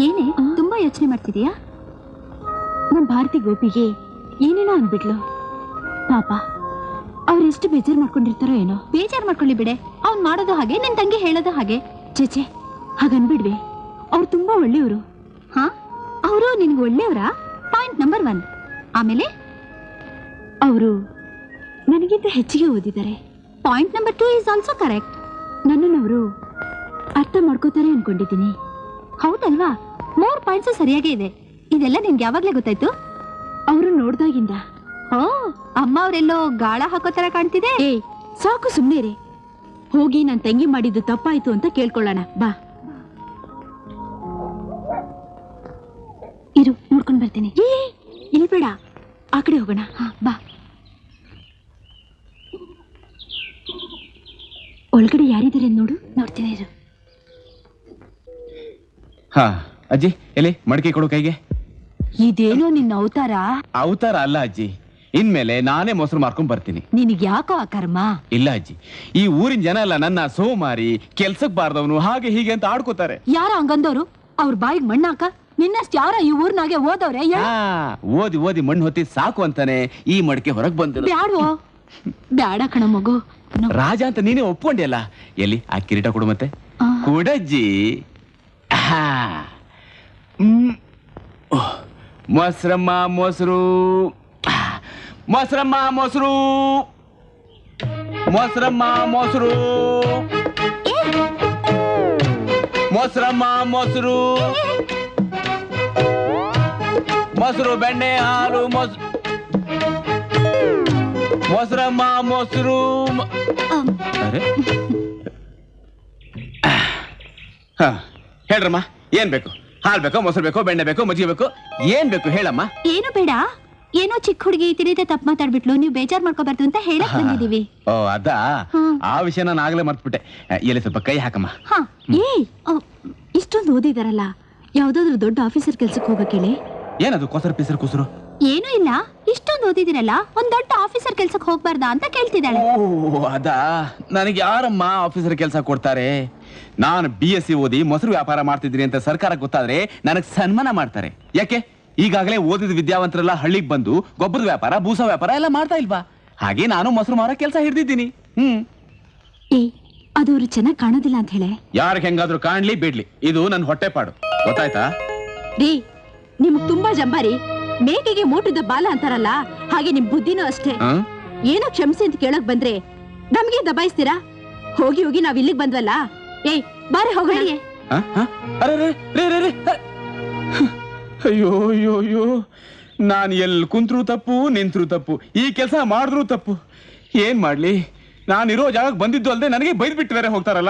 ಏನೇ? ತುಂಬಾ ಯೋಚನೆ ಮಾಡ್ತಿದೀಯಾ? ನಮ್ಮ ಭಾರತಿ ಗೋಪಿಗೆ ಏನೇನೋ ಅಂದ್ಬಿಟ್ಲು. ಪಾಪ ಅವ್ರೆಷ್ಟು ಬೇಜಾರು ಮಾಡ್ಕೊಂಡಿರ್ತಾರೋ ಏನೋ. ಬೇಜಾರು ಮಾಡ್ಕೊಳ್ಳಿ ಬಿಡೆ. ಅವ್ನು ಮಾಡೋದು ಹಾಗೆ ನಿನ್ ತಂಗಿ ಹೇಳೋದು ಹಾಗೆ. ಚೇಚೆ ಹಾಗನ್ಬಿಡ್ವೆ. ಅವ್ರು ತುಂಬಾ ಒಳ್ಳೆಯವರು. ಹಾ? ಅವರು ನಿನ್ಗೆ ಒಳ್ಳೆಯವರಾ? Point number one. ಆಮೇಲೆ? ಅವರು ನನಗಿಂತ ಹೆಚ್ಚಿಗೆ ಓದಿದ್ದಾರೆ. Point number two is also correct. ನನ್ನನ್ನು ಅವರು ಅರ್ಥ ಮಾಡ್ಕೋತಾರೆ ಅನ್ಕೊಂಡಿದ್ದೀನಿ. ಹೌದಲ್ವಾ? ಮೂರ್ ಪಾಯಿಂಟ್ಸ್ ಸರಿಯಾಗೇ ಇದೆ. ಇದೆಲ್ಲ ನಿಮ್ಗೆ ಯಾವಾಗ್ಲೇ ಗೊತ್ತಾಯ್ತು? ಅವರು ನೋಡ್ದಾಗಿಂದ. ಓ ಅಮ್ಮ ಅವರೆಲ್ಲೋ ಗಾಳ ಹಾಕೋ ತರ ಕಾಣ್ತಿದೆ? ಏ ಸಾಕು ಸುಮ್ಮನೆ ಹೋಗಿ ನನ್ನ ತಂಗಿ ಮಾಡಿದ್ದು ತಪ್ಪಾಯ್ತು ಅಂತ ಕೇಳ್ಕೊಳ್ಳೋಣ. ಬಾ. ಇರು ನೋಡ್ಕೊಂಡ್ ಬರ್ತೀನಿ. ಏ ಇಲ್ಲಿ ಬೇಡ ಆ ಕಡೆ ಹೋಗೋಣ. ಹಾ ಬಾ. ಒಳಗಡೆ ಯಾರಿದ್ದಾರೆ ನೋಡು. ನೋಡ್ತೀನಿ ಇರು. ಹಾ. ಅಜ್ಜಿ ಎಲ್ಲಿ? ಮಡಿಕೆ ಕೊಡು ಕೈಗೆ. ಇದೇನೋ ನಿನ್ನ ಅವತಾರ? ಅವತಾರ ಅಲ್ಲ ಅಜ್ಜಿ. ಇನ್ಮೇಲೆ ನಾನೇ ಮೊಸರು ಮಾರ್ಕೊಂಡ್ ಬರ್ತೀನಿ. ನಿನಗೆ ಯಾಕೋ ಆ ಕರ್ಮ? ಇಲ್ಲ ಅಜ್ಜಿ. ಈ ಊರಿನ ಜನ ಎಲ್ಲ ನನ್ನ ಸೋಮಾರಿ ಕೆಲ್ಸಕ್ ಬಾರ್ದವನು ಹಾಗೆ ಹೀಗೆ ಅಂತ ಆಡ್ಕೋತಾರೆ. ಯಾರ ಹಂಗಂದವ್ರು ಅವ್ರ ಬಾಯಿಗೆ ಮಣ್ಣಾಕ? ನಿನ್ನಷ್ಟು ಯಾರ ಈ ಊರ್ನಾಗೆ ಓದವ್ರೆ? ಆ, ಓದಿ ಓದಿ ಮಣ್ಣು ಹೊತ್ತಿ ಸಾಕು ಅಂತಾನೆ ಈ ಮಡಿಕೆ ಹೊರಗ್ ಬಂದಿರೋ. ಬ್ಯಾಡೋ ಬ್ಯಾಡ ಕಣ ಮಗು. ನೋ- ರಾಜ ಅಂತ ನೀನೇ ಒಪ್ಕೊಂಡಿಯಲ್ಲ? ಎಲ್ಲಿ? ಆ ಕಿರೀಟ ಕೊಡು ಮತ್ತೆ. ಆ, ಕೊಡಜ್ಜಿ ಹಾ. ಹ್ಮ್. ಓಹ್. ಮೊಸರಮ್ಮ ಮೊಸರು ಆ. ಮೊಸರಮ್ಮ ಮೊಸರು ಮೊಸರಮ್ಮ ಮೊಸರು ಮೊಸರಮ್ಮ ಮೊಸರು ಮೊಸರು ಬೆಣ್ಣೆ ಹಾಲು ಮೊಸರು ಮೊಸರಮ್ಮ ಮೊಸರು ಮ- ಅಮ್, ಅರೆ ಹಾ ಹೇಳ್ರಮ್ಮ ಏನ್ ಬೇಕು? ಹಾಲ್ ಬೇಕೋ ಮೊಸರು ಬೇಕೋ ಬೆಣ್ಣೆ ಬೇಕೋ ಮಜ್ಜಿಗೆ ಬೇಕೋ ಏನ್ ಬೇಕು ಹೇಳಮ್ಮ. ಏನು ಬೇಡ. ಏನೋ ಚಿಕ್ಕ ಹುಡುಗಿ ತಿರಿದೆ ತಪ್ಪು ಮಾತಾಡ್ಬಿಟ್ಲು. ನೀವು ಬೇಜಾರ್ ಮಾಡ್ಕೋಬಾರ್ದು ಅಂತ ಹೇಳಕ್ ಬಂದಿದೀವಿ ಓ ಅದಾ? ಆ ವಿಷಯ ನಾನು ಆಗ್ಲೇ ಮರ್ತ್ಬಿಟ್ಟೆ. ಎಲ್ಲಿ ಸ್ವಲ್ಪ ಕೈ ಹಾಕಮ್ಮ. ಹಾ. ಏ ಇಷ್ಟೊಂದು ಓದಿದಾರಲ್ಲ. ಯಾವ್ದಾದ್ರು ದೊಡ್ಡ ಆಫೀಸರ್ ಕೆಲ್ಸಕ್ಕೆ ಹೋಗಕ್ಕೆ ಏನದು ಕೊಸರು ಪಿಸರು ಕುಸರು? ಏನೂ ಇಲ್ಲ. ಇಷ್ಟೊಂದು ಓದಿದಿರಲ್ಲ ಒಂದ್ ದೊಡ್ಡ ಆಫೀಸರ್ ಕೆಲ್ಸಕ್ಕೆ ಹೋಗ್ಬಾರ್ದಾ ಅಂತ ಕೇಳ್ತಿದ್ದಾಳೆ. ಓ ಅದಾ? ನನಗೆ ಯಾರಮ್ಮ ಆಫೀಸರ್ ಕೆಲಸ ಕೊಡ್ತಾರೆ? ನಾನು ಬಿ ಎಸ್ ಸಿ ಓದಿ ಮೊಸರು ವ್ಯಾಪಾರ ಮಾಡ್ತಿದ್ದೀನಿ ಅಂತ ಸರ್ಕಾರ ಗೊತ್ತಾದ್ರೆ ನನಗೆ ಸನ್ಮಾನ ಮಾಡ್ತಾರೆ. ಯಾಕೆ? ಈಗಾಗಲೇ ಓದಿದ ವಿದ್ಯಾವಂತರೆಲ್ಲ ಹಳ್ಳಿಗೆ ಬಂದು ಗೊಬ್ಬರದ ವ್ಯಾಪಾರ ಭೂಸ ವ್ಯಾಪಾರ ಎಲ್ಲ ಮಾಡ್ತಾ ಇಲ್ವಾ? ಹಾಗೆ ನಾನು ಮೊಸರು ಮಾರೋ ಕೆಲಸ ಹಿಡಿದಿದ್ದೀನಿ. ಹ್ಮ್. ಏ ಅದು ಅವ್ರು ಚೆನ್ನಾಗಿ ಕಾಣೋದಿಲ್ಲ ಅಂತ ಹೇಳೆ. ಯಾರಿಗೆ ಹೆಂಗಾದ್ರೂ ಕಾಣ್ಲಿ ಬಿಡ್ಲಿ. ಇದು ನನ್ನ ಹೊಟ್ಟೆಪಾಡು ಗೊತ್ತಾಯ್ತಾ? ರೀ ನಿಮ್ಗ್ ತುಂಬಾ ಜಂಬಾರಿ. ಮೇಕೆಗೆ ಮೋಟದ ಬಾಲ ಅಂತಾರಲ್ಲ ಹಾಗೆ ನಿಮ್ ಬುದ್ಧಿನೂ ಅಷ್ಟೇ. ಆ? ಏನೋ ಕ್ಷಮಿಸಿ ಅಂತ ಕೇಳಕ್ ಬಂದ್ರೆ ನಮ್ಗೆ ದಬಾಯಿಸ್ತೀರಾ? ಹೋಗಿ ಹೋಗಿ ನಾವ್ ಇಲ್ಲಿಗೆ ಬಂದ್ವಲ್ಲ? ಏಯ್ ಬಾರಿ ಹೋಗಿ ಆ? ಆ? ಅರೆ, ಅರೆ, ರೇ, ರೇ, ರೇ, ಅರೆ. ಅಯ್ಯೋ ಅಯ್ಯೋ ಅಯ್ಯೋ. ನಾನು ಎಲ್ಲಿ ಕುಂತ್ರು ತಪ್ಪು ನಿಂತ್ರು ತಪ್ಪು ಈ ಕೆಲಸ ಮಾಡಿದ್ರು ತಪ್ಪು. ಏನ್ ಮಾಡ್ಲಿ? ನಾನಿರೋ ಜಾಗಕ್ಕೆ ಬಂದಿದ್ದು ಅಲ್ಲದೆ ನನಗೆ ಬೈದ್ಬಿಟ್ಟು ಬೇರೆ ಹೋಗ್ತಾರಲ್ಲ.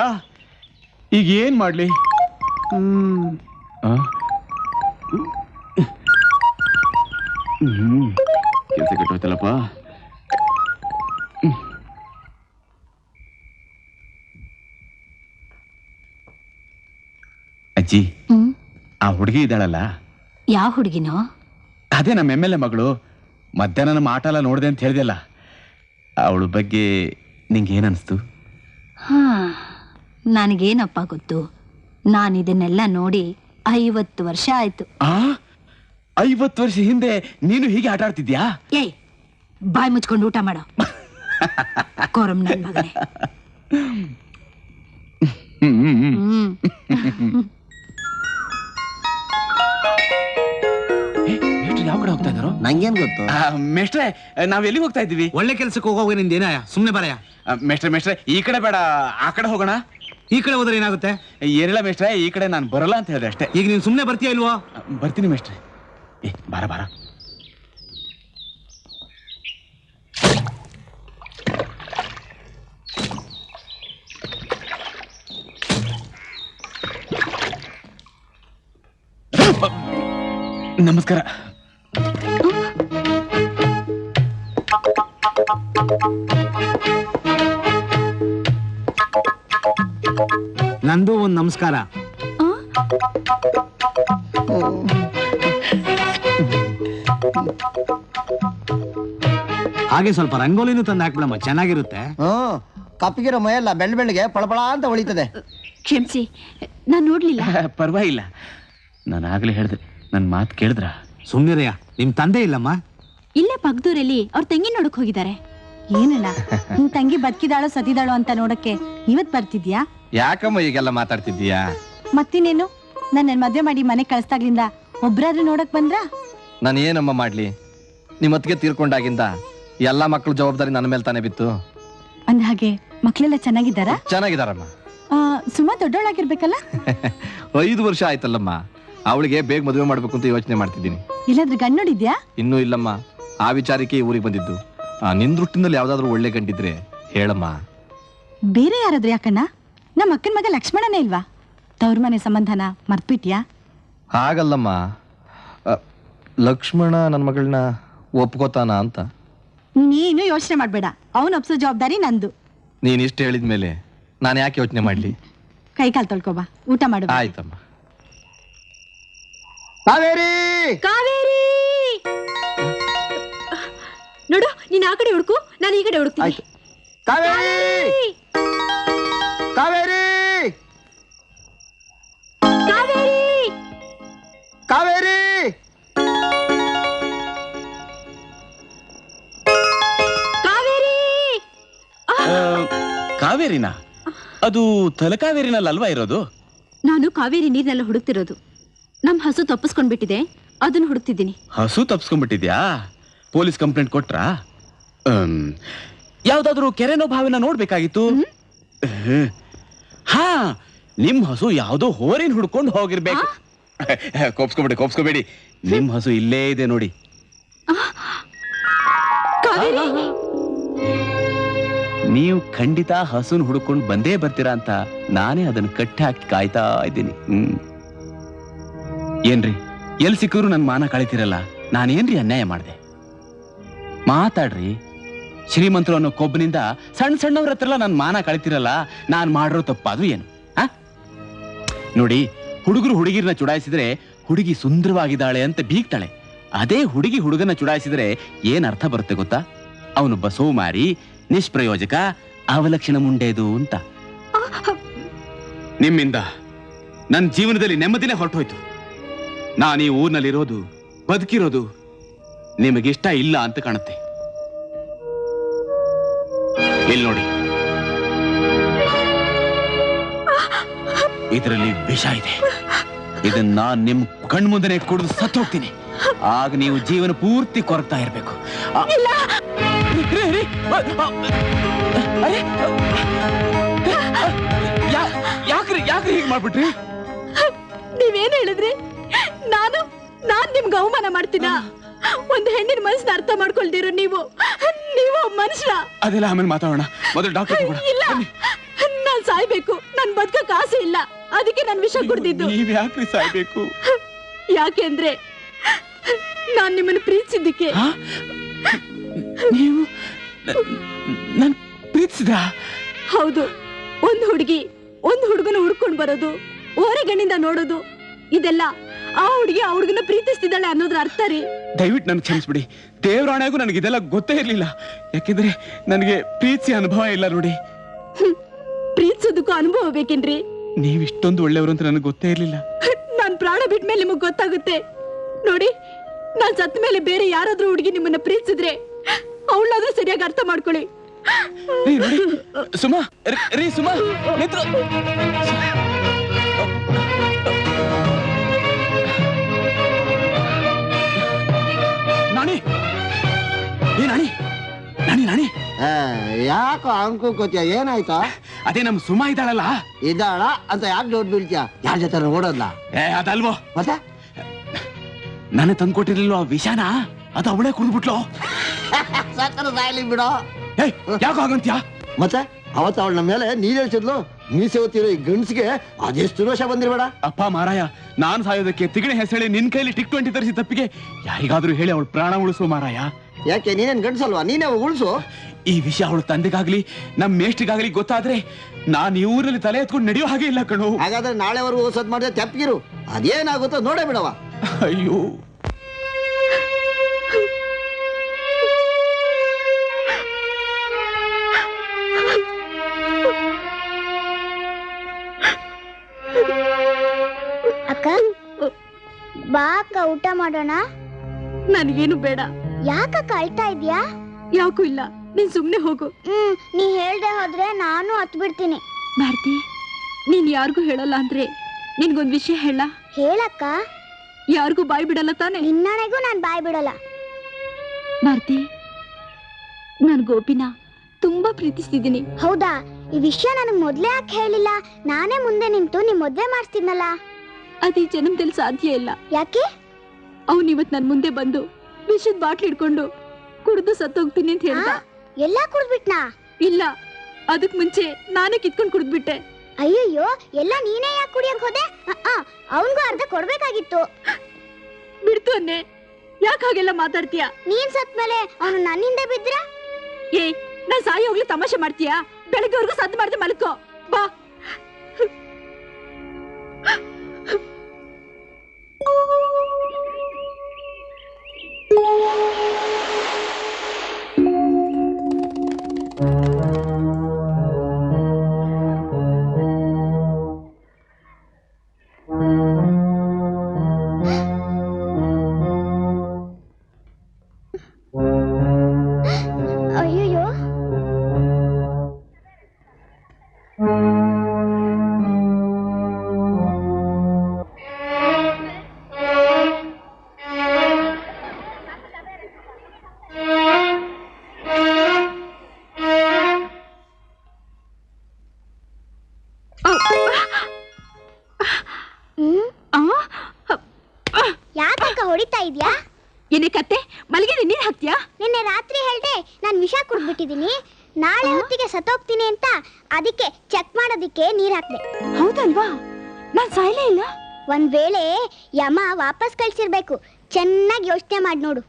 ಈಗ ಏನ್ ಮಾಡ್ಲಿ? ಹ್ಮ್. ಆ? ಹ್ಮ್. ಕೆಲಸ ಕೆಟ್ಟೋಯ್ತಲ್ಲಪ್ಪ? ಅಜ್ಜಿ. ಆ ಹುಡುಗಿ ಇದ್ದಾಳಲ್ಲ? ಯಾವ ಹುಡುಗಿನೋ? ಅದೇ ನಮ್ಮ ಎಂ ಎಲ್ ಎ ಮಗಳು. ಮಧ್ಯಾಹ್ನ ನಮ್ಮ ಆಟ ಎಲ್ಲ ನೋಡಿದೆ ಅಂತ ಹೇಳಿದೆಲ್ಲ ಅವಳ ಬಗ್ಗೆ ನಿಂಗೆ ಏನನ್ಸ್ತು ಹಾ ನನಗೇನಪ್ಪ ಗೊತ್ತು? ನಾನು ಇದನ್ನೆಲ್ಲ ನೋಡಿ ಐವತ್ತು ವರ್ಷ ಆಯ್ತು. ಆ? ಐವತ್ತು ವರ್ಷ ಹಿಂದೆ ನೀನು ಹೀಗೆ ಆಟ ಆಡ್ತಿದ್ಯಾ? ಏಯ್ ಬಾಯಿ ಮುಚ್ಕೊಂಡು ಊಟ ಮಾಡೋ. ಕೋರಂ ನನ್ನ ಮಗನೇ. ಹ್ಮ್, ನಂಗೇನ್ ಗೊತ್ತು? ಆ, ಮೇಷ್ಟ್ರೆ ನಾವ್ ಎಲ್ಲಿಗೆ ಹೋಗ್ತಾ ಇದ್ದೀವಿ? ಒಳ್ಳೆ ಕೆಲ್ಸಕ್ಕೆ ಹೋಗೋವಾಗ ನಿಂದ ಏನಾಯ ಸುಮ್ನೆ ಬರಯ ಆ, ಮೇಷ್ಟ್ರೆ ಮೇಷ್ಟ್ರೆ ಈ ಕಡೆ ಬೇಡ ಆ ಕಡೆ ಹೋಗೋಣ. ಈ ಕಡೆ ಹೋದ್ರೆ ಏನಾಗುತ್ತೆ? ಏನಿಲ್ಲ ಮೇಷ್ಟ್ರೆ ಈ ಕಡೆ ನಾನು ಬರಲ್ಲ ಅಂತ ಹೇಳಿದೆ ಅಷ್ಟೇ. ಈಗ ನೀನು ಸುಮ್ನೆ ಬರ್ತೀಯ ಇಲ್ವೋ? ಆ, ಬರ್ತೀನಿ ಮೇಷ್ಟ್ರೆ. ಏ ಬಾರ ಬಾರ. ನಮಸ್ಕಾರ. ನಂದು ಒಂದು ನಮಸ್ಕಾರ. ಹಾಗೆ ಸ್ವಲ್ಪ ರಂಗೋಲಿನೂ ತಂದು ಹಾಕ್ಬಿಡಮ್ಮ ಚೆನ್ನಾಗಿರುತ್ತೆ. ಹ್ಮ್ ಕಪ್ಪಗಿರೋ ಮೈಯೆಲ್ಲ ಬೆಳ್ಳ ಬೆಳ್ಳಗೆ ಪಳಪಳ ಅಂತ ಹೊಳಿತದೆ. ಕ್ಷಮಿಸಿ ನಾನು ನೋಡ್ಲಿಲ್ಲ. ಪರವಾಗಿಲ್ಲ. ನಾನು ಆಗ್ಲೇ ಹೇಳಿದೆ ನನ್ನ ಮಾತು ಕೇಳಿದ್ರ? ಸುಮ್ಮನೆ ನಿಮ್ ತಂದೆ ಇಲ್ಲಮ್ಮ? ಇಲ್ಲೇ ಪಗ್ದೂರಲ್ಲಿ ಅವ್ರ ತಂಗಿ ನೋಡಕ್ ಹೋಗಿದ್ದಾರೆ. ಏನಣ್ಣ? ನಿನ್ ತಂಗಿ ಬದುಕಿದಾಳೋ ಸತಿದಾಳೋ ಅಂತ ನೋಡಕ್ಕೆ ಇವತ್ ಬರ್ತಿದ್ಯಾ? ಯಾಕಮ್ಮ ಈಗೆಲ್ಲ ಮಾತಾಡ್ತಿದ್ದೀಯಾ? ಮತ್ತಿನೇನು ನನ್ನ ಮದ್ವೆ ಮಾಡಿ ಮನೆ ಕಳಿಸ್ದಾಗ್ಲಿಂದ ಒಬ್ರಾದ್ರೂ ನೋಡಕ್ ಬಂದ್ರ? ನಾನು ಏನಮ್ಮ ಮಾಡ್ಲಿ? ನಿಮ್ಮತ್ತಿಗೆ ತೀರ್ಕೊಂಡಾಗಿಂದ ಎಲ್ಲಾ ಮಕ್ಳ ಜವಾಬ್ದಾರಿ ನನ್ನ ಮೇಲೆ ತಾನೇ ಬಿತ್ತು. ಅಂದ ಹಾಗೆ ಮಕ್ಳೆಲ್ಲ ಚೆನ್ನಾಗಿದ್ದಾರಾ? ಚೆನ್ನಾಗಿದಾರಮ್ಮ ಆ, ಸುಮಾ ದೊಡ್ಡವಳಾಗಿರ್ಬೇಕಲ್ಲ ಐದು ವರ್ಷ ಆಯ್ತಲ್ಲಮ್ಮ. ಅವಳಿಗೆ ಬೇಗ ಮದುವೆ ಮಾಡ್ಬೇಕು ಅಂತ ಯೋಚನೆ ಮಾಡ್ತಿದ್ದೀನಿ. ಎಲ್ಲಾದ್ರೂ ಗಂಡ್ ನೋಡಿದ್ಯಾ? ಇನ್ನೂ ಇಲ್ಲಮ್ಮ. ಆ ವಿಚಾರಕ್ಕೆ ಈ ಊರಿಗೆ ಬಂದಿದ್ದು. ನಿನ್ ರುಟ್ಟಿನಲ್ಲಿ ಯಾವ್ದಾದ್ರು ಒಳ್ಳೆ ಗಂಡಿದ್ರೆ ಹೇಳಮ್ಮ. ಬೇರೆ ಯಾರಾದ್ರೂ ಯಾಕಣ್ಣ? ನಮ್ಮ ಅಕ್ಕನ ಮಗ ಲಕ್ಷ್ಮಣನೇ ಇಲ್ವಾ? ತವ್ರ ಮನೆ ಸಂಬಂಧನ ಮರ್ತ್ಬಿಟ್ಯಾ? ಹಾಗಲ್ಲಮ್ಮ. ಆ, ಲಕ್ಷ್ಮಣ ನನ್ನ ಮಗಳನ್ನ ಒಪ್ಕೋತಾನ ಅಂತ. ನೀನು ಯೋಚನೆ ಮಾಡಬೇಡ. ಅವನು ಒಪ್ಸೋ ಜವಾಬ್ದಾರಿ ನಂದು. ನೀನ್ ಇಷ್ಟು ಹೇಳಿದ್ಮೇಲೆ ನಾನು ಯಾಕೆ ಯೋಚನೆ ಮಾಡ್ಲಿ? ಕೈ ಕಾಲ್ ತೊಳ್ಕೊಬಾ ಊಟ ಮಾಡು. ಆಯ್ತಮ್ಮ. ಕಾವೇರಿ! ಕಾವೇರಿ! ನೋಡು ನೀನ್ ಆ ಕಡೆ ಹುಡುಕು ನಾನು ಈ ಕಡೆ ಹುಡುಕ್ತೀನಿ ಆಯ್ತು. ಕಾವೇರಿ! ಕಾವೇರಿ! ಕಾವೇರಿ! ಕಾವೇರಿ! ಕಾವೇರಿ! ಕಾವೇರಿನ? ಅದು ತಲಕಾವೇರಿನಲ್ಲಿ ಅಲ್ವಾ ಇರೋದು? ನಾನು ಕಾವೇರಿ ನೀರ್ನೆಲ್ಲ ಹುಡುಕ್ತಿರೋದು. ನಮ್ ಹಸು ತಪ್ಪಿಸ್ಕೊಂಡ್ಬಿಟ್ಟಿದೆ ಅದನ್ನ ಹುಡುಕ್ತಿದ್ದೀನಿ. ಹಸು ತಪ್ಸ್ಕೊಂಡ್ಬಿಟ್ಟಿದ್ಯಾ? Police complaint ಕೊಟ್ರಾ? ಯಾವ್ದಾದ್ರೂ ಯಾವ್ದಾದ್ರು ಕೆರೆನೋ ಭಾವಿನ ನೋಡ್ಬೇಕಾಗಿತ್ತು? ಹ್ಮ್. ಹಾ ನಿಮ್ ಹಸು ಯಾವ್ದೋ ಹೋರಿನ ಹುಡ್ಕೊಂಡು ಹೋಗಿರ್ಬೇಕು. ಕೋಪ್ಸ್ಕೊಬೇಡಿ ಕೋಪ್ಸ್ಕೊಬೇಡಿ. ನಿಮ್ ಹಸು ಇಲ್ಲೇ ಇದೆ ನೋಡಿ. ನೀವು ಖಂಡಿತ ಹಸುನ್ ಹುಡ್ಕೊಂಡು ಬಂದೇ ಬರ್ತೀರಾ ಅಂತ ನಾನೇ ಅದನ್ನ ಕಟ್ಟಿ ಹಾಕಿ ಕಾಯ್ತಾ ಇದ್ದೀನಿ. ಹ್ಮ್. ಏನ್ರಿ ಎಲ್ ಸಿಕ್ಕರು ನನ್ ಮಾನ ಕಳಿತಿರಲ್ಲ ನಾನೇನ್ರಿ ಅನ್ಯಾಯ ಮಾಡ್ದೆ? ಮಾತಾಡ್ರಿ. ಶ್ರೀಮಂತರು ಅನ್ನೋ ಕೊಬ್ಬನಿಂದ ಸಣ್ಣ ಸಣ್ಣವ್ರ ಹತ್ರ ನನ್ ಮಾನ ಕಳಿತಿರಲ್ಲ, ನಾನು ಮಾಡಿರೋ ತಪ್ಪಾದ್ರು ಏನು? ನೋಡಿ, ಹುಡುಗರು ಹುಡುಗಿರನ್ನ ಚುಡಾಯಿಸಿದ್ರೆ ಹುಡುಗಿ ಸುಂದರವಾಗಿದ್ದಾಳೆ ಅಂತ ಬೀಗ್ತಾಳೆ. ಅದೇ ಹುಡುಗಿ ಹುಡುಗನ ಚುಡಾಯಿಸಿದ್ರೆ ಏನ್ ಅರ್ಥ ಬರುತ್ತೆ ಗೊತ್ತಾ? ಅವ್ನು ಬಸವು ಮಾರಿ ನಿಷ್ಪ್ರಯೋಜಕ, ಅವಲಕ್ಷಣ ಮುಂಡೇದು ಅಂತ. ನಿಮ್ಮಿಂದ ನನ್ನ ಜೀವನದಲ್ಲಿ ನೆಮ್ಮದಿನೇ ಹೊರಟೋಯ್ತು. ನಾನು ಈ ಊರಿನಲ್ಲಿರೋದು, ಬದುಕಿರೋದು ನಿಮಗಿಷ್ಟ ಇಲ್ಲ ಅಂತ ಕಾಣುತ್ತೆ. ಇಲ್ಲಿ ನೋಡಿ. ಇದರಲ್ಲಿ ವಿಷ ಇದೆ. ಇದನ್ನ ನಿಮ್ ಕಣ್ಮುಂದನೆ ಕುಡಿದು ಸತ್ತು ಹೋಗ್ತೀನಿ ಆಗ ನೀವು ಜೀವನ ಪೂರ್ತಿ ಕೊರತಾ ಇರಬೇಕು. ಯಾಕ್ರಿ ಯಾಕ್ರಿ ಹೀಗೆ ಮಾಡ್ಬಿಟ್ರಿ? ನೀವೇನ್ ಹೇಳಿದ್ರಿ? ನಾನು ನಾನ್ ನಿಮ್ಗೆ ಅವಮಾನ ಮಾಡ್ತೀನ? ಒಂದ್ ಹೆಣ್ಣಿನ ಮನಸ್ಸನ್ನ ಅರ್ಥ ಮಾಡ್ಕೊಳ್ದಿರೋ ನೀವು. ನೀವು ಮನುಷ್ಯ. ಅದೆಲ್ಲ ಆಮೇಲೆ ಮಾತಾಡೋಣ. ಮೊದಲು ಡಾಕ್ಟರ್ ಇಲ್ಲ. ನಾನ್ ಸಾಯ್ಬೇಕು. ನನ್ ಬದುಕಕ್ ಆಸೆ ಇಲ್ಲ. ಅದಕ್ಕೆ ನನ್ ವಿಷ ಕುಡ್ದಿದ್ದು. ನೀವ್ ಯಾಕ್ರಿ ಸಾಯ್ಬೇಕು? ಯಾಕೆಂದ್ರೆ ನಾನ್ ನಿಮ್ಮನ್ನ ಪ್ರೀತಿಸಿದ್ದಕ್ಕೆ? ನೀವು ನನ್ ಪ್ರೀತಿಸಿದ್ರ? ಹೌದು. ಒಂದು ಹುಡುಗಿ ಒಂದು ಹುಡುಗನ ಹುಡ್ಕೊಂಡ್ ಬರೋದು ಓರೆಗಣ್ಣಿಂದ ನೋಡೋದು ಇದೆಲ್ಲ ಆ ಹುಡುಗಿ ಆ ಹುಡುಗನ ಪ್ರೀತಿಸ್ತಿದ್ದಾಳೆ ಅನ್ನೋದ್ರ ಅರ್ಥ ರೀ. ದಯವಿಟ್ಟು ನನ್ಗೆ ಕ್ಷಮಿಸ್ಬಿಡಿ. ದೇವರಾಣೆಗೂ ನನಗೆ ಇದೆಲ್ಲ ಗೊತ್ತೇ ಇರಲಿಲ್ಲ. ಯಾಕೆಂದ್ರೆ ನನಗೆ ಪ್ರೀತಿ ಅನುಭವ ಇಲ್ಲ ನೋಡಿ. ಪ್ರೀತಿಸೋದಕ್ಕೂ ಅನುಭವ ಬೇಕೇನ್ರಿ? ನೀವ್ ಇಷ್ಟೊಂದು ಒಳ್ಳೆಯವರು ಅಂತ ನನಗೆ ಗೊತ್ತೇ ಇರಲಿಲ್ಲ. ನಾನ್ ಪ್ರಾಣ ಬಿಟ್ಮೇಲೆ ನಿಮಗ್ ಗೊತ್ತಾಗುತ್ತೆ. ನೋಡಿ ನಾನ್ ಸತ್ತ ಮೇಲೆ ಬೇರೆ ಯಾರಾದ್ರೂ ಹುಡುಗಿ ನಿಮ್ಮನ್ನ ಪ್ರೀತಿಸಿದ್ರೆ ಅವಳಾದ್ರೂ ಸರಿಯಾಗಿ ಅರ್ಥ ಮಾಡ್ಕೊಳ್ಳಿ. ಸುಮಾ ರೀ- ರೀ ಸುಮಾ ನಿಂತ್ರು. ಏ, ಯಾಕೋ ಅಂಕು ಕೋತಿಯ? ಏನಾಯ್ತಾ? ಅದೇ ನಮ್ ಸುಮಾ ಇದ್ದಾಳಲ್ಲ. ಇದ್ದಾಳ? ಅಂತ ಯಾಕೆ ದೊಡ್ಡ ಬೀಳ್ತೀಯ? ಯಾರ ಜೊತೆ ಓಡೋದ್ಲ? ಏ ಅದಲ್ವೋ. ಮತ್ತೆ? ನಾನು ತಂದ್ಕೊಟ್ಟಿರ್ಲಿಲ್ಲ ವಿಷಾನ? ಅದು ಅವಳೇ ಕುಡಿದ್ಬಿಟ್ಲು ಸಕ್ಕರೆ ಸಾಯ್ಲಿ ಬಿಡೋ. ಏ ಯಾಕೋ ಆಗಂತ್ಯಾ ಮತ್ತೆ? ಅವತ್ತು ಅವಳ ಮೇಲೆ ನೀರ್ ಹೇಳ್ತಿದ್ಲು ಮೀಸೆ ಈ ಗಂಡ್ಸ್ಗೆ ಅದೆಷ್ಟು ರೋಷ ಬಂದಿರ್ಬೇಡ. ಅಪ್ಪ ಮಾರಾಯ ನಾನ್ ಸಾಯೋದಕ್ಕೆ ತಿಗಣೆ ಹೆಸಳೆ ನಿನ್ ಕೈಲಿ ಟಿಕ್ ಟ್ವೆಂಟಿ ತರಿಸಿ ತಪ್ಪಿಗೆ ಯಾರಿಗಾದ್ರೂ ಹೇಳಿ ಅವಳು ಪ್ರಾಣ ಉಳಿಸು ಮಾರಾಯ. ಯಾಕೆ ನೀನೇನ್ ಗಂಡಸಲ್ವಾ? ನೀನೇ ಉಳ್ಸು. ಈ ವಿಷಯ ಅವಳು ತಂದೆಗಾಗ್ಲಿ ನಮ್ ಮೇಷ್ಟಿಗಾಗ್ಲಿ ಗೊತ್ತಾದ್ರೆ ನಾನ್ ಈ ಊರಲ್ಲಿ ತಲೆ ಎತ್ಕೊಂಡು ನಡೆಯೋ ಹಾಗೆ ಇಲ್ಲ ಕಣು. ಹಾಗಾದ್ರೆ ನಾಳೆವರೆಗೂ ಓಸದ್ ಮಾಡಿದ್ರೆ ತೆಪ್ಪಗಿರು ಅದೇನಾಗುತ್ತೋ ನೋಡೇ ಬಿಡವ ಅಯ್ಯೋ. ಅಕ್ಕ ಬಾ ಅಕ್ಕ ಊಟ ಮಾಡೋಣ. ನನಗೇನು ಬೇಡ. ಯಾಕಕ್ಕ ಕಳ್ತಾ ಇದ್ಯಾ? ಯಾಕೂ ಇಲ್ಲ. ನೀನ್ ಸುಮ್ನೆ ಹೋಗು. ಹ್ಮ್ ನೀ ಹೇಳ್ದೆ ಹೋದ್ರೆ ನಾನು ಹತ್ ಬಿಡ್ತೀನಿ ಭಾರತಿ ನೀನ್ ಯಾರಿಗೂ ಹೇಳಲ್ಲ ಅಂದ್ರೆ ನಿನ್ಗೊಂದ್ ವಿಷಯ ಹೇಳ. ಹೇಳಕ್ಕ? ಯಾರಿಗೂ ಬಾಯ್ ಬಿಡಲ್ಲ ತಾನೆ? ನಿನ್ನಣೆಗೂ ನಾನ್ ಬಾಯ್ ಬಿಡಲ್ಲ. ಭಾರತಿ ನಾನ್ ಗೋಪಿನ ತುಂಬಾ ಪ್ರೀತಿಸ್ತಿದ್ದೀನಿ. ಹೌದಾ? ಈ ವಿಷಯ ನನಗ್ ಮೊದ್ಲೇ ಯಾಕೆ ಹೇಳಿಲ್ಲ? ನಾನೇ ಮುಂದೆ ನಿಂತು ನಿಮ್ ಮದ್ವೆ ಮಾಡಿಸ್ತಿದ್ನಲ್ಲ. ಅದ್ ಈ ಜನ್ಮದಲ್ಲಿ ಸಾಧ್ಯ ಇಲ್ಲ. ಯಾಕೆ? ಅವ್ನ್ ಇವತ್ ನನ್ ಮುಂದೆ ಬಂದು ವಿಷದ ಬಾಟ್ಲ್ ಹಿಡ್ಕೊಂಡು ಕುಡ್ದು ಸತ್ತೋಗ್ತೀನಿ ಅಂತ ಹೇಳ್ದ. ಎಲ್ಲ ಎಲ್ಲಾ ಕುಡ್ದ್ಬಿಟ್ನಾ? ಇಲ್ಲ ಅದಕ್ ಮುಂಚೆ ನಾನೇ ಕಿತ್ಕೊಂಡ್ ಕುಡ್ದ್ಬಿಟ್ಟೆ. ಅಯ್ಯಯ್ಯೋ ಎಲ್ಲ ನೀನೇ ಯಾಕೆ ಕುಡಿಯಕ್ ಹೋದೆ? ಅವನ್ಗೂ ಅರ್ಧ ಕೊಡ್ಬೇಕಾಗಿತ್ತು. ಬಿಡ್ತು ಅನ್ನೆ ಯಾಕೆ ಹಾಗೆಲ್ಲ ಮಾತಾಡ್ತೀಯ? ನೀನ್ ಸತ್ಮೇಲೆ ಅವನು ನನ್ನಿಂದ ಬಿದ್ರ ಏ ನಾನ್ ಸಾಯಿ ಹೋಗ್ಲಿ ತಮಾಷೆ ಮಾಡ್ತೀಯಾ? ಬೆಳಗ್ಗೆವರೆಗೂ ಸದ್ದು ಮಾಡ್ದೆ ಮಲ್ಕೋ. ಬಾ. Yeah, yeah. ಏನೇ ಕತ್ತೆ ಮಲ್ಲಿಗೆ ನೀರ್ ಹಾಕ್ತೀಯಾ? ನಿನ್ನೆ ರಾತ್ರಿ ಹೇಳ್ದೆ ನಾನ್ ವಿಷ ಕುಡ್ದ್ಬಿಟ್ಟಿದೀನಿ. ನಾಳೆ ಹೊತ್ತಿಗೆ ಸತ್ತೋಗ್ತೀನಿ ಅಂತ ಅದಕ್ಕೆ ಚೆಕ್ ಮಾಡೋದಿಕ್ಕೆ ನೀರ್ ಹಾಕ್ದೆ. ಹೌದಲ್ವಾ? ನಾನ್ ಸಾಯ್ಲೇ ಇಲ್ಲ. ಒಂದ್ ವೇಳೆ ಯಮ ವಾಪಸ್ ಕಳ್ಸಿರ್ಬೇಕು. ಚೆನ್ನಾಗಿ ಯೋಚನೆ ಮಾಡಿ ನೋಡು.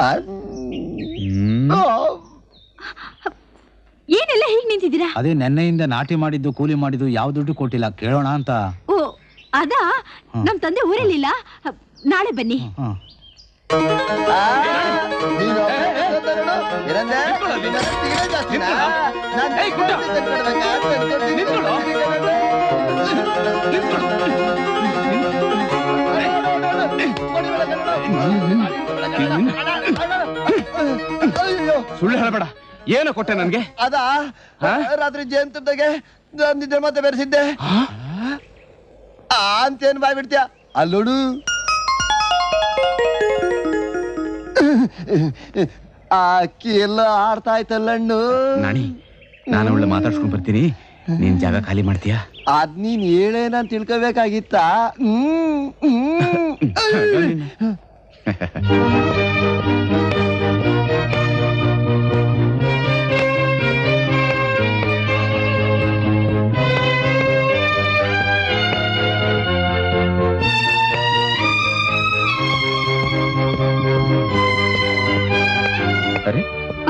ಏನೆಲ್ಲ ಅದೇ ನೆನ್ನೆಯಿಂದ ನಾಟಿ ಮಾಡಿದ್ದು ಕೂಲಿ ಮಾಡಿದ್ದು ಯಾವ ದುಡ್ಡು ಕೊಟ್ಟಿಲ್ಲ. ಕೇಳೋಣ ಅಂತ. ಓ ಅದ? ನಮ್ ತಂದೆ ಊರಲ್ಲಿಲ್ಲ. ನಾಳೆ ಬನ್ನಿ. ಸುಳ್ಳು ಹೇಳಬೇಡ ಏನು ಕೊಟ್ಟೆ ನನ್ಗೆ? ಅದ? ರಾತ್ರಿ ಜಯಂತದಾಗೆ ನಿದ್ರೆ ಮತ್ತೆ ಬೆರೆಸಿದ್ದೆ. ಅಂತೇನ್ ಬಾಯ್ ಬಿಡ್ತೀಯ? ಅಲ್ಲೋಡು. ಅಕ್ಕಿ ಎಲ್ಲ ಆಡ್ತಾ ಆಯ್ತಲ್ಲಣ್ಣು ನಾಣಿ ನಾನು ಅವಳ ಮಾತಾಡ್ಸ್ಕೊಂಡ್ ಬರ್ತೀನಿ. ನೀನ್ ಜಾಗ ಖಾಲಿ ಮಾಡ್ತೀಯ? ಅದ್ ನೀನ್ ಹೇಳೇ ನಾನ್ ತಿಳ್ಕೊಬೇಕಾಗಿತ್ತ? ಹ್ಮ್. ಹ್ಮ್.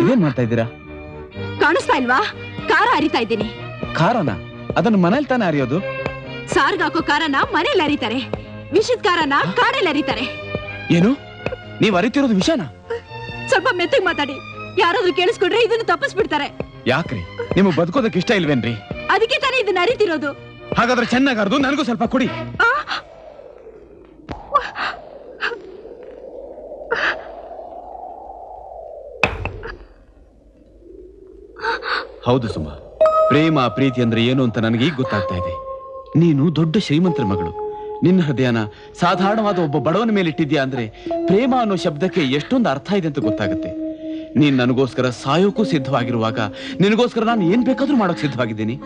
ಇದೇನ್ ಮಾಡ್ತಾ ಇದ್ದೀರಾ? ಕಾಣಿಸ್ತಾ ಇಲ್ವಾ? ಕಾರ ಅರಿತಾ ಇದ್ದೀನಿ. ಖಾರನ? ಅದನ್ನ ಮನೇಲಿ ತಾನೇ ಅರಿಯೋದು ಸಾರ್ಗ್ ಹಾಕೋ ಕಾರನ ಮನೇಲಿ ಅರಿತಾರೆ ವಿಷದ ಕಾರನ ಕಾಡಲ್ಲಿ ಅರಿತಾರೆ ಏನು? ನೀವ್ ಅರಿತಿರೋದು ವಿಷನ? ಸ್ವಲ್ಪ ಮೆತ್ತಗ್ ಮಾತಾಡಿ. ಯಾರಾದ್ರೂ ಕೇಳಿಸ್ಕೊಂಡ್ರೆ ಇದನ್ನ ತಪ್ಪಿಸ್ಬಿಡ್ತಾರೆ. ಯಾಕ್ರಿ? ನಿಮಗ್ ಬದುಕೋದಕ್ಕೆ ಇಷ್ಟ ಇಲ್ವೇನ್ರಿ? ಅದಕ್ಕೆ ತಾನೇ ಇದನ್ನ ಅರಿತಿರೋದು ಹಾಗಾದ್ರೆ ಚೆನ್ನಾಗ್ ಅರ್ದು ನನಗೂ ಸ್ವಲ್ಪ ಕೊಡಿ. ಆ, ಹೌದು ಸುಮ. ಪ್ರೇಮ, ಪ್ರೀತಿ ಅಂದ್ರೆ ಏನು ಅಂತ ನನಗೆ ಈಗ ಗೊತ್ತಾಗ್ತಾ ಇದೆ. ನೀನು ದೊಡ್ಡ ಶ್ರೀಮಂತರ ಮಗಳು. ನಿನ್ನ ಹೃದಯನ ಸಾಧಾರಣವಾದ ಒಬ್ಬ ಬಡವನ ಮೇಲೆ ಇಟ್ಟಿದ್ಯಾ ಅಂದ್ರೆ ಪ್ರೇಮ ಅನ್ನೋ ಶಬ್ದಕ್ಕೆ ಎಷ್ಟೊಂದು ಅರ್ಥ ಇದೆ ಅಂತ ಗೊತ್ತಾಗುತ್ತೆ. ನೀನ್ ನನಗೋಸ್ಕರ ಸಾಯೋಕ್ಕೂ ಸಿದ್ಧವಾಗಿರುವಾಗ ನಿನಗೋಸ್ಕರ ನಾನು ಏನ್ ಬೇಕಾದ್ರೂ ಮಾಡೋಕ್ ಸಿದ್ಧವಾಗಿದ್ದೀನಿ.